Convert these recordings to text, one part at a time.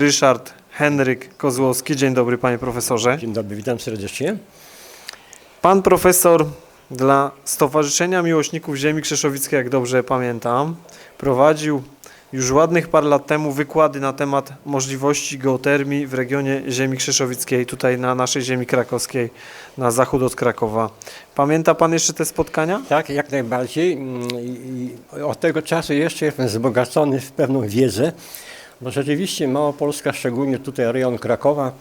Ryszard Henryk Kozłowski. Dzień dobry panie profesorze. Dzień dobry, witam serdecznie. Pan profesor dla Stowarzyszenia Miłośników Ziemi Krzeszowickiej, jak dobrze pamiętam, prowadził już ładnych parę lat temu wykłady na temat możliwości geotermii w regionie Ziemi Krzeszowickiej, tutaj na naszej ziemi krakowskiej, na zachód od Krakowa. Pamięta pan jeszcze te spotkania? Tak, jak najbardziej. Mm, i od tego czasu jeszcze jestem wzbogacony w pewną wiedzę, bo rzeczywiście Małopolska, szczególnie tutaj rejon Krakowa,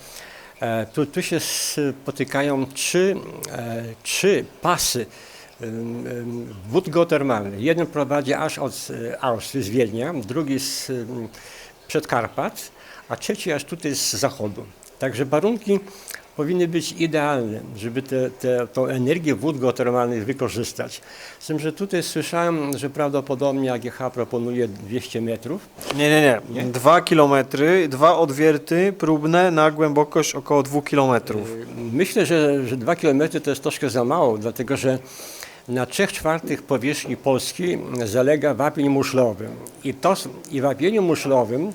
e, tu, tu się spotykają trzy, e, trzy pasy wód geotermalnych. Jeden prowadzi aż od e, Austrii, z Wiednia, drugi z Przedkarpat, a trzeci aż tutaj z zachodu. Także warunki powinny być idealne, żeby te, te, tą energię wód geotermalnych wykorzystać. Z tym, że tutaj słyszałem, że prawdopodobnie AGH proponuje 200 metrów. Nie, nie, nie. Dwa kilometry, dwa odwierty próbne na głębokość około dwóch kilometrów. Myślę, że, że 2 km to jest troszkę za mało, dlatego że na 3 czwartych powierzchni Polski zalega wapień muszlowy. I, to, I wapieniu muszlowym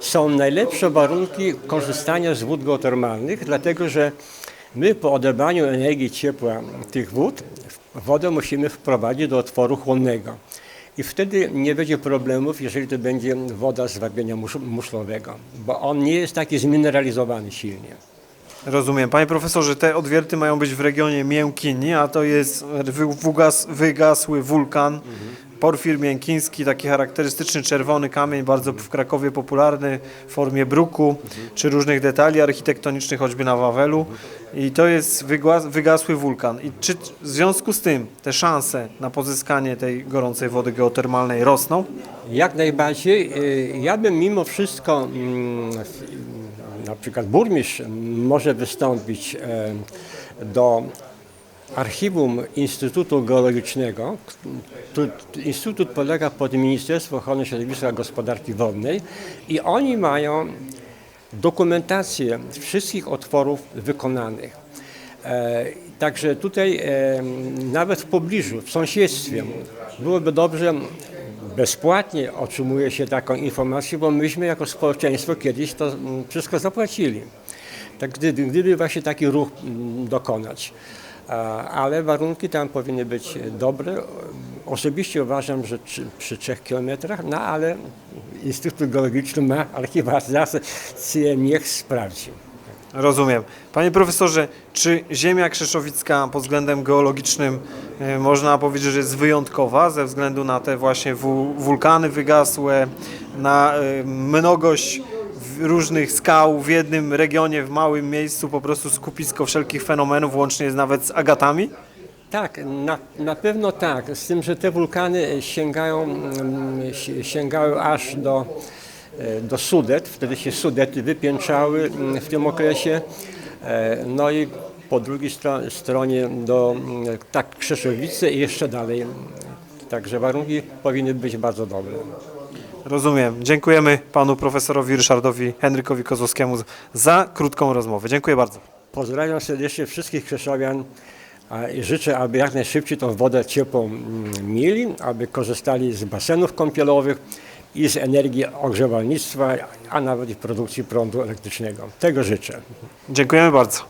są najlepsze warunki korzystania z wód geotermalnych, dlatego że my po odebraniu energii ciepła tych wód, wodę musimy wprowadzić do otworu chłonnego. I wtedy nie będzie problemów, jeżeli to będzie woda z wapienia musz- muszlowego, bo on nie jest taki zmineralizowany silnie. Rozumiem. Panie profesorze, te odwierty mają być w regionie Miękini, a to jest wygasły wulkan. Porfir miękiński, taki charakterystyczny czerwony kamień, bardzo w Krakowie popularny w formie bruku, czy różnych detali architektonicznych, choćby na Wawelu. I to jest wygasły wulkan. I czy w związku z tym te szanse na pozyskanie tej gorącej wody geotermalnej rosną? Jak najbardziej. Y, Ja bym mimo wszystko, mm, na przykład burmistrz może wystąpić do archiwum Instytutu Geologicznego. Tu- Instytut polega pod Ministerstwo Ochrony Środowiska i Gospodarki Wodnej i oni mają dokumentację wszystkich otworów wykonanych. E, Także tutaj e, nawet w pobliżu, w sąsiedztwie byłoby dobrze, bezpłatnie otrzymuje się taką informację, bo myśmy jako społeczeństwo kiedyś to mm, wszystko zapłacili. Tak gdyby, gdyby właśnie taki ruch mm, dokonać. Ale warunki tam powinny być dobre. Osobiście uważam, że przy, przy 3 kilometrach, no ale Instytut Geologiczny ma archiwacyjnie, niech sprawdzi. Rozumiem. Panie profesorze, czy ziemia krzeszowicka pod względem geologicznym e, można powiedzieć, że jest wyjątkowa ze względu na te właśnie wu- wulkany wygasłe, na e, mnogość różnych skał w jednym regionie, w małym miejscu, po prostu skupisko wszelkich fenomenów, łącznie nawet z agatami? Tak, na, na pewno tak. Z tym, że te wulkany sięgają, mm, si- sięgały aż do, e, do Sudet. Wtedy się Sudety wypiętrzały mm, w tym okresie. E, No i po drugiej stro, stronie do mm, tak Krzeszowice i jeszcze dalej. Także warunki powinny być bardzo dobre. Rozumiem. Dziękujemy panu profesorowi Ryszardowi Henrykowi Kozłowskiemu za krótką rozmowę. Dziękuję bardzo. Pozdrawiam serdecznie wszystkich Krzeszowian i życzę, aby jak najszybciej tą wodę ciepłą mm, mieli, aby korzystali z basenów kąpielowych i z energii ogrzewalnictwa, a nawet i produkcji prądu elektrycznego. Tego życzę. Dziękujemy bardzo.